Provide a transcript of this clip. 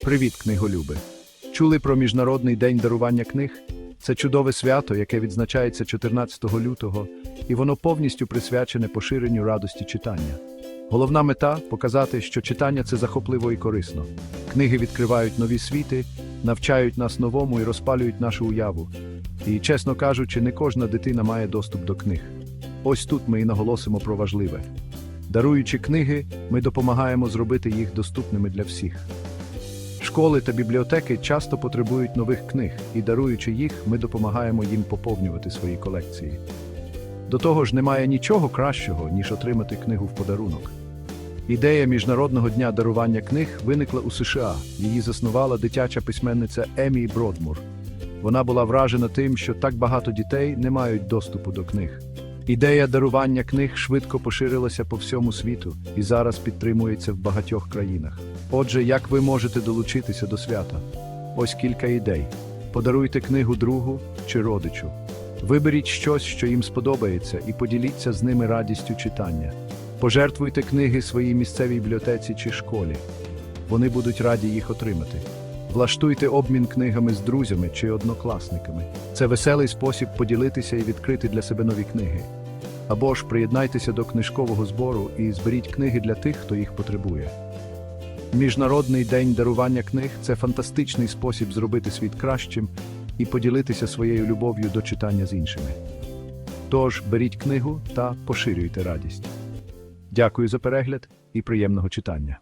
Привіт, книголюби! Чули про Міжнародний день дарування книг? Це чудове свято, яке відзначається 14 лютого, і воно повністю присвячене поширенню радості читання. Головна мета показати, що читання це захопливо і корисно. Книги відкривають нові світи, навчають нас новому і розпалюють нашу уяву. І, чесно кажучи, не кожна дитина має доступ до книг. Ось тут ми і наголосимо про важливе. Даруючи книги, ми допомагаємо зробити їх доступними для всіх. Школи та бібліотеки часто потребують нових книг, і даруючи їх, ми допомагаємо їм поповнювати свої колекції. До того ж, немає нічого кращого, ніж отримати книгу в подарунок. Ідея Міжнародного дня дарування книг виникла у США. Її заснувала дитяча письменниця Емі Бродмур. Вона була вражена тим, що так багато дітей не мають доступу до книг. Ідея дарування книг швидко поширилася по всьому світу і зараз підтримується в багатьох країнах. Отже, як ви можете долучитися до свята? Ось кілька ідей: подаруйте книгу другу чи родичу. Виберіть щось, що їм сподобається, і поділіться з ними радістю читання. Пожертвуйте книги своїй місцевій бібліотеці чи школі. Вони будуть раді їх отримати. Влаштуйте обмін книгами з друзями чи однокласниками. Це веселий спосіб поділитися і відкрити для себе нові книги. Або ж приєднайтеся до книжкового збору і зберіть книги для тих, хто їх потребує. Міжнародний день дарування книг це фантастичний спосіб зробити світ кращим і поділитися своєю любов'ю до читання з іншими. Тож беріть книгу та поширюйте радість. Дякую за перегляд і приємного читання.